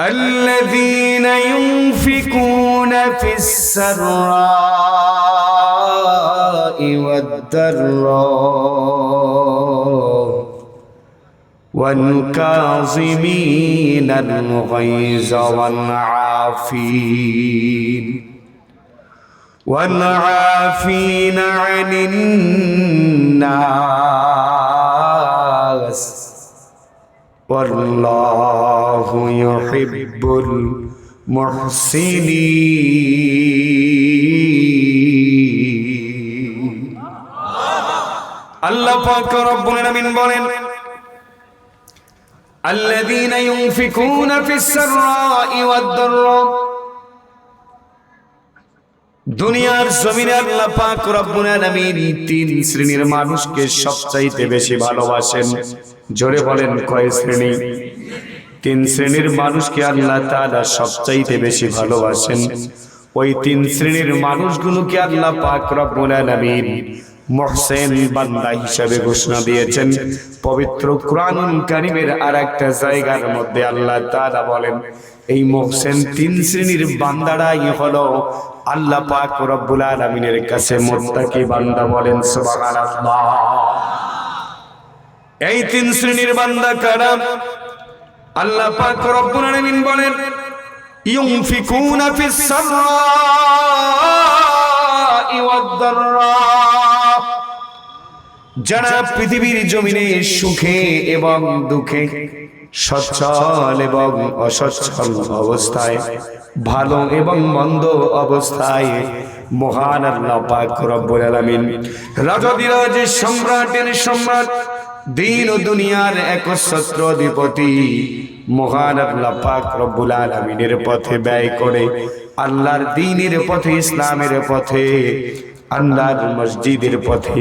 الذين ينفقون في السراء والضراء والكاظمين الغيظ والعافين والعافين عن الناس والله يحب المحسنين আল্লাহ পাক রব্বুল আলামিন বলেন الذين ينفقون في السراء والضراء দুনিয়ার জমিনে আল্লাহ পাক রব্বুল আলামিন তিন শ্রেণির মানুষকে সবচাইতে বেশি ভালোবাসেন। জোরে বলেন, কয় শ্রেণি? তিন শ্রেণির মানুষকে আল্লাহ তাআলা সবচাইতে বেশি ভালোবাসেন। ওই তিন শ্রেণির মানুষগুলোকে আল্লাহ পাক রব্বুল আলামিন মহসেন বান্দা হিসাবে ঘোষণা দিয়েছেন। পবিত্র কোরআনুল কারিমের আর একটা জায়গার মধ্যে আল্লাহ তাআলা বলেন, এই মহসেন তিন শ্রেণির বান্দারাই হলো আল্লাহ পাক রব্বুল আলামিনের কাছে মুত্তাকি বান্দা বলেন, সুবহানাল্লাহ। এই তিন শ্রেণির বান্দা কারা? আল্লাহ পাক রব্বুল আলামিন বলেন, ইউনফিকুনা ফিস সাররাই ওয়াদ-দাররা যারা পৃথিবীর জমিনে সুখে এবং দুঃখে সচ্ছল এবং অসচ্ছল অবস্থায়, ভালো এবং মন্দ অবস্থায়, মহান আল্লাহ পাক রব্বুল আলামিন রাজদিরাজ সম্রাটের সম্রাট, দিন ও দুনিয়ার একচ্ছত্র অধিপতি, মহান আল্লাহ পাক রব্বুল আলামিনের পথে ব্যয় করে আল্লাহর দ্বীনের পথে, ইসলামের পথে, আল্লাহর মসজিদের পথে।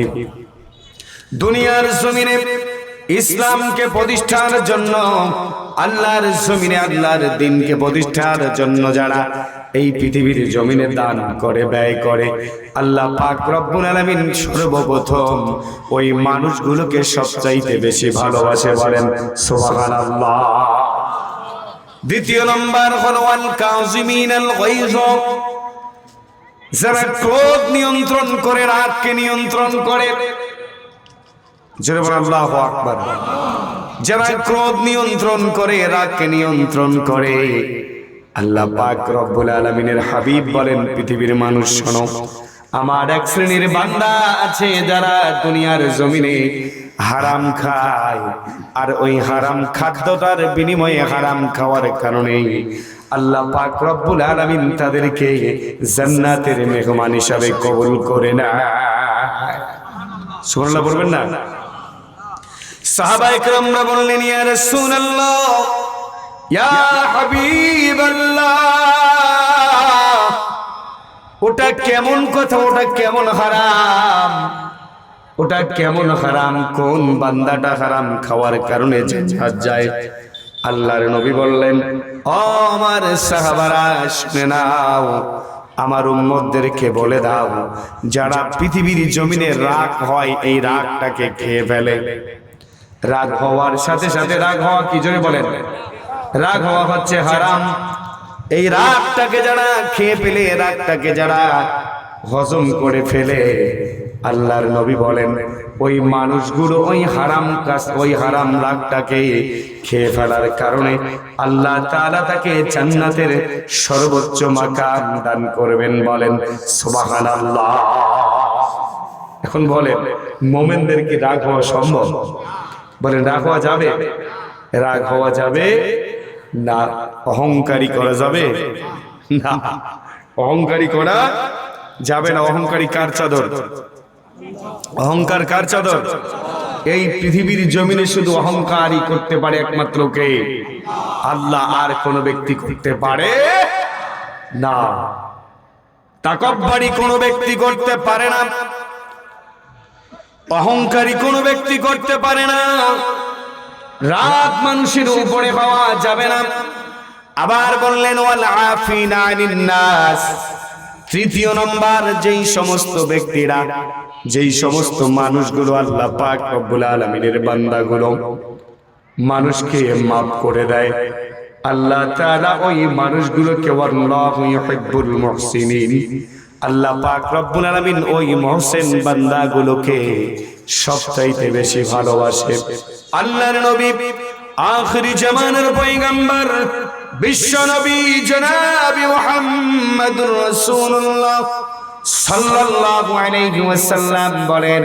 দুনিয়ার জমিনে ইসলামকে প্রতিষ্ঠার জন্য, আল্লাহর জমিনে আল্লাহর দিনকে প্রতিষ্ঠার জন্য যারা এই পৃথিবীর জমিনে দান করে, ব্যয় করে, আল্লাহ পাক রব্বুল আলামিন সর্বপ্রথম ওই মানুষগুলোকে সবচাইতে বেশি ভালোবাসে বলেন, সুবহানাল্লাহ। দ্বিতীয় নম্বর হলো আল কাজিমিন আল গাইজ যারা ক্রোধ নিয়ন্ত্রণ করে, রাগকে নিয়ন্ত্রণ করে যারা ক্রোধ নিয়ন্ত্রণ করে রাগকে নিয়ন্ত্রণ করে, আল্লাহ পাক রব্বুল আলামিনের হাবিব বলেন, পৃথিবীর মানুষ শোনো, আমার এক শ্রেণির বান্দা আছে যারা দুনিয়ার জমিনে হারাম খায়, আর ওই হারাম খাদ্যটার বিনিময়ে হারাম খাওয়ার কারণে আল্লাহ পাক রব্বুল আলামিন তাদেরকে জান্নাতের মেহমান হিসাবে কবুল করে না সুবহানাল্লাহ বলবেন না? বললেন, ইয়া ওটা কেমন কথা, ওটা কেমন হারাম? ওটা কেমন হারাম? কোন বান্দাটা হারাম? খাওয়ার কারণে যায়। আল্লাহর নবী বললেন আমার সাহাবারা, শুনে নাও, আমার উম্মতদেরকে বলে দাও, যারা পৃথিবীর জমিনে রাগ হয়, এই রাগটাকে খেয়ে ফেলে। রাগ হওয়ার সাথে সাথে রাগ হওয়া কি জন্য বলেন? রাগ হওয়া হচ্ছে হারাম। এই রাগটাকে যারা খেয়ে ফেলে রাগটাকে যারা হজম করে ফেলে, আল্লাহর নবী বলেন, ওই মানুষগুলো ওই হারাম কাজ, ওই হারাম রাগটাকে খেয়ে ফেলার কারণে আল্লাহ তাআলা তাকে জান্নাতের সর্বোচ্চ মাকাম দান করবেন বলেন, সুবহানাল্লাহ। এখন বলেন, মোমেনদের কি রাগ হওয়া সম্ভব? বলেন রাগ হওয়া যাবে? রাগ হওয়া যাবে। না, অহংকারী করা যাবে? না, অহংকারী করা যাবে না। অহংকারী কার চাদর? অহংকার কার চাদর? এই পৃথিবীর জমিনে শুধু অহংকারই করতে পারে একমাত্র কে? আল্লাহ আর কোন ব্যক্তি করতে পারে না। তাকব্বারি কোনো ব্যক্তি করতে পারে না। অহংকারী কোনো ব্যক্তি করতে পারে না। রাত মানুষের উপরে পাওয়া যাবে না। আবার বললেন তৃতীয় নম্বর, যেই সমস্ত ব্যক্তিরা, যেই সমস্ত মানুষগুলো আল্লাহ পাক রব্বুল আলামিনের বান্দাগুলো মানুষকে মাফ করে দেয়, আল্লাহ তাআলা ওই মানুষগুলোকে, ওয়াল্লাহু ইউহিব্বুল মুহসিনিন। আল্লাহ পাক রব্বুল আলামিন ওই মুহসিন বান্দাগুলোকে সবচাইতে বেশি ভালোবাসে। আল্লাহর নবী আখরি জামানার পয়গম্বর, বিশ্ব নবী জনাবি মুহাম্মদুর রাসূলুল্লাহ সাল্লাল্লাহু আলাইহি ওয়াসাল্লাম বলেন